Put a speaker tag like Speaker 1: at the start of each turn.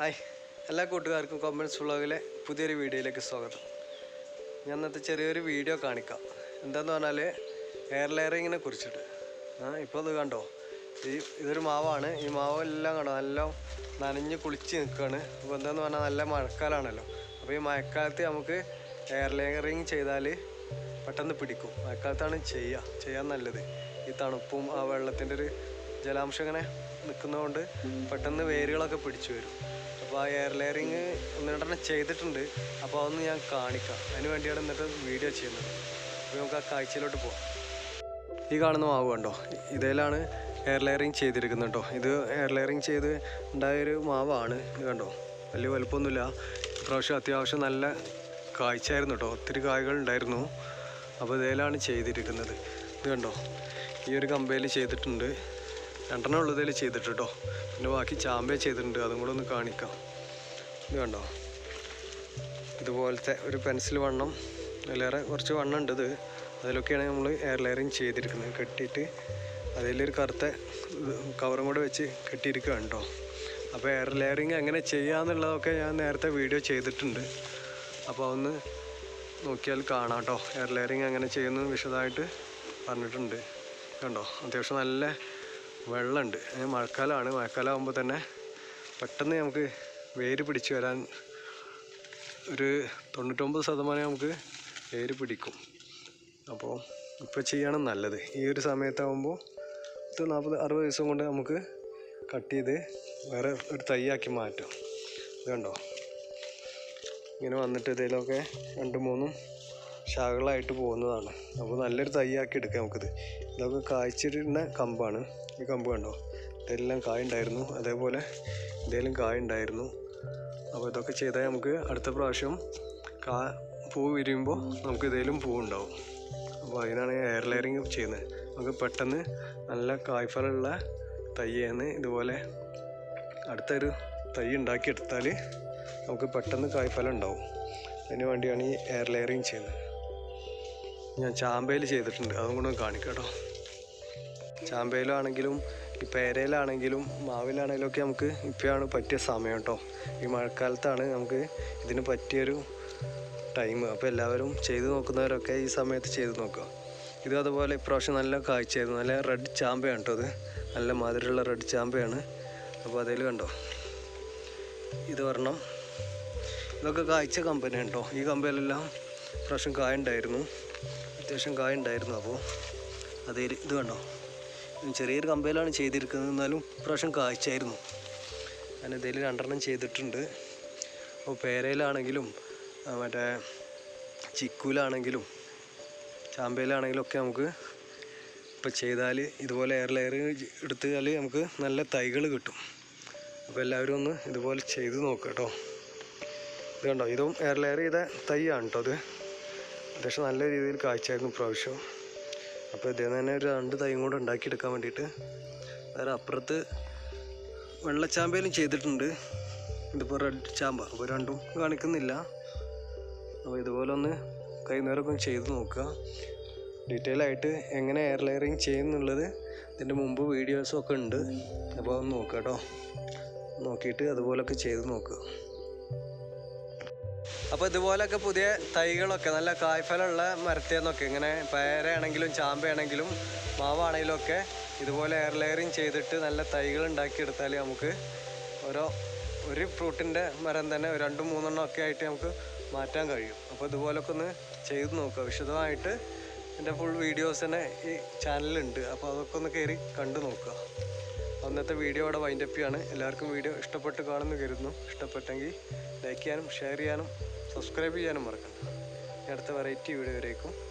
Speaker 1: Hi. എല്ലാ കൂട്ടുകാർക്കും comments വ്ളോഗിലെ പുതിയൊരു വീഡിയോയിലേക്ക് സ്വാഗതം. ഞാൻ ഇന്നത്തെ ചെറിയൊരു വീഡിയോ കാണിക്കാം. എന്താന്ന് പറഞ്ഞാൽ എയർ ലെയറിങ്ങിനെ കുറിച്ചിട്ട്. ആ ഇപ്പോൾ അത് കണ്ടോ? ഈ ഇതൊരു മാവാണ്. ഈ മാവെല്ലാം കണ്ടോ? നല്ല നനഞ്ഞ് കുളിച്ച് നിൽക്കുകയാണ് അപ്പോൾ എന്താന്ന് പറഞ്ഞാൽ നല്ല മഴക്കാലമാണല്ലോ അപ്പോൾ ഈ മഴക്കാലത്ത് നമുക്ക് എയർ ലെയറിങ് ചെയ്താൽ പെട്ടെന്ന് പിടിക്കും. മഴക്കാലത്താണ് ചെയ്യുക ചെയ്യാൻ നല്ലത്. ഈ തണുപ്പും ആ വെള്ളത്തിന്റെ ഒരു ജലാംശം ഇങ്ങനെ നിൽക്കുന്നതുകൊണ്ട് പെട്ടെന്ന് വേരുകളൊക്കെ പിടിച്ചു വരും. അപ്പോൾ ആ എയർ ലെയറിങ് ഒന്ന് രണ്ടെണ്ണം ചെയ്തിട്ടുണ്ട്. അപ്പോൾ അതൊന്ന് ഞാൻ കാണിക്കാം. അതിന് വേണ്ടിയാണ് എന്നിട്ട് വീഡിയോ ചെയ്യുന്നത്. അപ്പോൾ നമുക്ക് ആ കാഴ്ചയിലോട്ട് പോവാം. ഈ കാണുന്ന മാവ് കണ്ടോ? ഇതിലാണ് എയർ ലെയറിങ് ചെയ്തിരിക്കുന്നത് കേട്ടോ. ഇത് എയർ ലെയറിങ് ചെയ്ത് ഉണ്ടായൊരു മാവാണ്. ഇത് കണ്ടോ? വലിയ വലുപ്പമൊന്നുമില്ല. ഇപ്രാവശ്യം അത്യാവശ്യം നല്ല കാഴ്ചയായിരുന്നു കേട്ടോ. ഒത്തിരി കായ്കൾ ഉണ്ടായിരുന്നു. അപ്പോൾ ഇതിലാണ് ചെയ്തിരിക്കുന്നത്. ഇത് കണ്ടോ? ഈ ഒരു കമ്പയിൽ ചെയ്തിട്ടുണ്ട്. രണ്ടെണ്ണം ഉള്ളതിൽ ചെയ്തിട്ട് കേട്ടോ പിന്നെ ബാക്കി ചാമ്പേ ചെയ്തിട്ടുണ്ട്. അതും കൂടെ ഒന്ന് കാണിക്കാം. ഇത് കണ്ടോ? ഇതുപോലത്തെ ഒരു പെൻസിൽ വണ്ണം. അതിലേറെ കുറച്ച് വണ്ണം ഉണ്ട് ഇത്. അതിലൊക്കെയാണ് നമ്മൾ എയർ ലെയറിങ് ചെയ്തിരിക്കുന്നത്. കെട്ടിയിട്ട് അതിലൊരു കറുത്ത കവറും കൂടെ വെച്ച് കെട്ടിയിരിക്കുകയാണ് കേട്ടോ അപ്പോൾ എയർ ലെയറിങ് എങ്ങനെ ചെയ്യാമെന്നുള്ളതൊക്കെ ഞാൻ നേരത്തെ വീഡിയോ ചെയ്തിട്ടുണ്ട്. അപ്പോൾ ഒന്ന് നോക്കിയാൽ കാണാം കേട്ടോ എയർ ലെയറിങ് എങ്ങനെ ചെയ്യുന്നു വിശദമായിട്ട് പറഞ്ഞിട്ടുണ്ട്. കണ്ടോ? അത്യാവശ്യം നല്ല വെള്ളമുണ്ട്. മഴക്കാലമാണ് മഴക്കാലം ആകുമ്പോൾ തന്നെ പെട്ടെന്ന് നമുക്ക് വേര് പിടിച്ചു വരാൻ ഒരു തൊണ്ണൂറ്റൊമ്പത് ശതമാനം നമുക്ക് വേര് പിടിക്കും. അപ്പോൾ ഇപ്പോൾ ചെയ്യണം നല്ലത്. ഈ ഒരു സമയത്താകുമ്പോൾ പത്ത് നാൽപ്പത് അറുപത് ദിവസം കൊണ്ട് നമുക്ക് കട്ട് ചെയ്ത് വേറെ ഒരു തൈയാക്കി മാറ്റാം. ഇത് കണ്ടോ? ഇങ്ങനെ വന്നിട്ട് ഇതിലൊക്കെ രണ്ട് മൂന്നും ശാഖകളായിട്ട് പോകുന്നതാണ്. അപ്പോൾ നല്ലൊരു തൈയാക്കി എടുക്കാം നമുക്കിത്. ഇതൊക്കെ കായ്ച്ചിരുന്ന കമ്പാണ്. ഈ കമ്പ് കണ്ടോ? ഇതെല്ലാം കായ ഉണ്ടായിരുന്നു അതേപോലെ എന്തെങ്കിലും കായ ഉണ്ടായിരുന്നു അപ്പോൾ ഇതൊക്കെ ചെയ്താൽ നമുക്ക് അടുത്ത പ്രാവശ്യം കാ പൂ വിരിയുമ്പോൾ നമുക്ക് ഇതേലും പൂ ഉണ്ടാവും. അപ്പോൾ അതിനാണ് എയർ ലെയറിങ് ചെയ്യുന്നത്. നമുക്ക് പെട്ടെന്ന് നല്ല കായ്ഫലമുള്ള തയ്യാണ് ഇതുപോലെ അടുത്തൊരു തൈ ഉണ്ടാക്കിയെടുത്താൽ നമുക്ക് പെട്ടെന്ന് കായ്ഫലം ഉണ്ടാവും. അതിന് വേണ്ടിയാണ് ഈ എയർ ലെയറിങ് ചെയ്യുന്നത്. ഞാൻ ചാമ്പയിൽ ചെയ്തിട്ടുണ്ട്. അതും കൂടെ കാണിക്കാം ചാമ്പയിലാണെങ്കിലും ഈ പേരയിലാണെങ്കിലും മാവിലാണെങ്കിലും ഒക്കെ നമുക്ക് ഇപ്പോഴാണ് പറ്റിയ സമയം കേട്ടോ. ഈ മഴക്കാലത്താണ് നമുക്ക് ഇതിന് പറ്റിയൊരു ടൈം. അപ്പോൾ എല്ലാവരും ചെയ്തു നോക്കുന്നവരൊക്കെ ഈ സമയത്ത് ചെയ്തു നോക്കുക. ഇത് അതുപോലെ ഇപ്രാവശ്യം നല്ല കാഴ്ചയായിരുന്നു. നല്ല റെഡ് ചാമ്പയാണ് കേട്ടോ അത് നല്ല മാതിരിയുള്ള റെഡ് ചാമ്പയാണ്. അപ്പോൾ അതിൽ കണ്ടോ? ഇത് ഒരെണ്ണം. ഇതൊക്കെ കാഴ്ച കമ്പനിയാണ് കേട്ടോ. ഈ കമ്പനിയിലെല്ലാം പ്രാവശ്യം കായ ഉണ്ടായിരുന്നു. അത്യാവശ്യം കായ ഉണ്ടായിരുന്നു. അപ്പോൾ അതേ ഇത് കണ്ടോ? ചെറിയൊരു കമ്പയിലാണ് ചെയ്തിരിക്കുന്നത്. എന്നാലും പ്രാവശ്യം കായ്ച്ചായിരുന്നു. ഞാൻ ഇതിൽ രണ്ടെണ്ണം ചെയ്തിട്ടുണ്ട്. അപ്പോൾ പേരയിലാണെങ്കിലും മറ്റേ ചിക്കൂലാണെങ്കിലും ചാമ്പയിലാണെങ്കിലും ഒക്കെ നമുക്ക് ഇപ്പോൾ ചെയ്താൽ ഇതുപോലെ എയർ ലെയർ എടുത്താൽ നമുക്ക് നല്ല തൈകൾ കിട്ടും. അപ്പോൾ എല്ലാവരും ഒന്ന് ഇതുപോലെ ചെയ്ത് നോക്കുക കേട്ടോ. ഇത് കണ്ടോ? ഇതും എയർ ലെയർ ചെയ്ത തൈയാണ് കേട്ടോ അത്. അത്യാവശ്യം നല്ല രീതിയിൽ കാഴ്ചയായിരുന്നു പ്രാവശ്യം അപ്പോൾ ഇതേ തന്നെ ഒരു രണ്ട് തൈയും കൂടെ ഉണ്ടാക്കിയെടുക്കാൻ വേണ്ടിയിട്ട് വേറെ അപ്പുറത്ത് വെള്ളച്ചാമ്പയിലും ചെയ്തിട്ടുണ്ട്. ഇതിപ്പോൾ റെഡ് ചാമ്പ. അപ്പോൾ രണ്ടും കാണിക്കുന്നില്ല. അപ്പോൾ ഇതുപോലെ ഒന്ന് കൈനേരമൊക്കെ ചെയ്ത് നോക്കുക. ഡീറ്റെയിൽ ആയിട്ട് എങ്ങനെ എയർ ലെയറിങ് ചെയ്യുന്നുള്ളത് ഇതിന്റെ മുമ്പ് വീഡിയോസും ഒക്കെ ഉണ്ട്. അപ്പോൾ അതൊന്ന് നോക്കുക കേട്ടോ. നോക്കിയിട്ട് അതുപോലൊക്കെ ചെയ്ത് നോക്കുക. അപ്പോൾ ഇതുപോലൊക്കെ പുതിയ തൈകളൊക്കെ നല്ല കായ്ഫലമുള്ള മരത്തേന്നൊക്കെ ഇങ്ങനെ പേരയാണെങ്കിലും ചാമ്പയാണെങ്കിലും മാവാണെങ്കിലും ഒക്കെ ഇതുപോലെ എയർ ലെയറിങ് ചെയ്തിട്ട് നല്ല തൈകൾ ഉണ്ടാക്കിയെടുത്താൽ നമുക്ക് ഓരോ ഒരു ഫ്രൂട്ടിന്റെ മരം തന്നെ രണ്ടും മൂന്നെണ്ണം ഒക്കെ ആയിട്ട് നമുക്ക് മാറ്റാൻ കഴിയും. അപ്പോൾ ഇതുപോലൊക്കെ ഒന്ന് ചെയ്ത് നോക്കുക. വിശദമായിട്ട് എന്റെ ഫുൾ വീഡിയോസ് തന്നെ ഈ ചാനലിലുണ്ട് അപ്പോൾ അതൊക്കെ ഒന്ന് കയറി കണ്ടു നോക്കുക. അന്നത്തെ വീഡിയോ അവിടെ വൈൻഡപ്പിയാണ് എല്ലാവർക്കും വീഡിയോ ഇഷ്ടപ്പെട്ട് കാണുമെന്ന് കരുതുന്നു. ഇഷ്ടപ്പെട്ടെങ്കിൽ ലൈക്ക് ചെയ്യാനും ഷെയർ ചെയ്യാനും സബ്സ്ക്രൈബ് ചെയ്യാനും മറക്കണ്ട. അടുത്ത വെറൈറ്റി വീഡിയോ വരേക്കും ഗുഡ് ബൈ